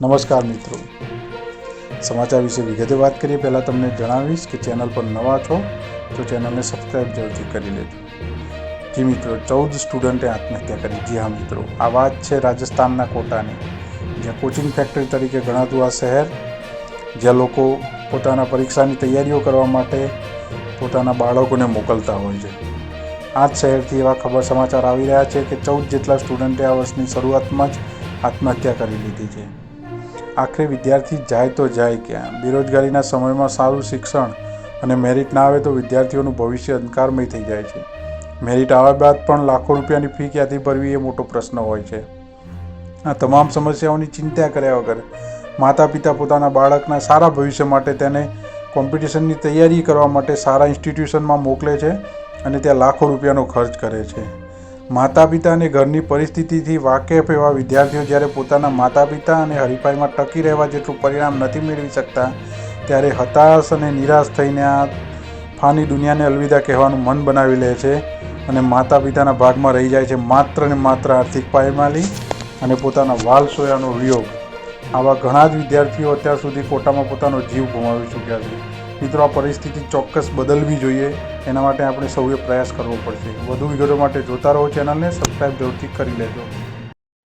નમસ્કાર મિત્રો. સમાચાર વિશે વિગતે વાત કરીએ, પહેલાં તમને જણાવીશ કે ચેનલ પર નવા છો, તો ચેનલને સબસ્ક્રાઈબ જરૂરથી કરી લેજો. જી મિત્રો, ચૌદ સ્ટુડન્ટે આત્મહત્યા કરી. જી હા મિત્રો, આ વાત છે રાજસ્થાનના કોટાની. જ્યાં કોચિંગ ફેક્ટરી તરીકે ગણાતું આ શહેર, જ્યાં લોકો પોતાના પરીક્ષાની તૈયારીઓ કરવા માટે પોતાના બાળકોને મોકલતા હોય છે. આ જ શહેરથી એવા ખબર સમાચાર આવી રહ્યા છે કે ચૌદ જેટલા સ્ટુડન્ટે આ વર્ષની શરૂઆતમાં જ આત્મહત્યા કરી લીધી છે. આખરે વિદ્યાર્થી જાય તો જાય ક્યાં? બેરોજગારીના સમયમાં સારું શિક્ષણ અને મેરિટ ના આવે તો વિદ્યાર્થીઓનું ભવિષ્ય અંધકારમય થઈ જાય છે. મેરિટ આવ્યા બાદ પણ લાખો રૂપિયાની ફી ક્યાંથી ભરવી એ મોટો પ્રશ્ન હોય છે. આ તમામ સમસ્યાઓની ચિંતા કર્યા વગર માતા પિતા પોતાના બાળકના સારા ભવિષ્ય માટે તેને કોમ્પિટિશનની તૈયારી કરવા માટે સારા ઇન્સ્ટિટ્યુશનમાં મોકલે છે અને ત્યાં લાખો રૂપિયાનો ખર્ચ કરે છે. માતા પિતા અને ઘરની પરિસ્થિતિથી વાકેફ એવા વિદ્યાર્થીઓ જ્યારે પોતાના માતા પિતા અને હરીફાઈમાં ટકી રહેવા જેટલું પરિણામ નથી મેળવી શકતા, ત્યારે હતાશ અને નિરાશ થઈને આ ફાની દુનિયાને અલવિદા કહેવાનું મન બનાવી લે છે અને માતા પિતાના ભાગમાં રહી જાય છે માત્ર ને માત્ર આર્થિક પાયમાલી અને પોતાના વાલ સોયાનો વિયોગ. આવા ઘણા જ વિદ્યાર્થીઓ અત્યાર સુધી કોટામાં પોતાનો જીવ ગુમાવી ચૂક્યા છે. મિત્રો, આ પરિસ્થિતિ ચોક્કસ બદલવી જોઈએ. એના માટે આપણે સૌએ પ્રયાસ કરવો પડશે. વધુ વિગતો માટે જોતા રહો ચેનલને સબસ્ક્રાઈબ જરૂરથી કરી લેજો.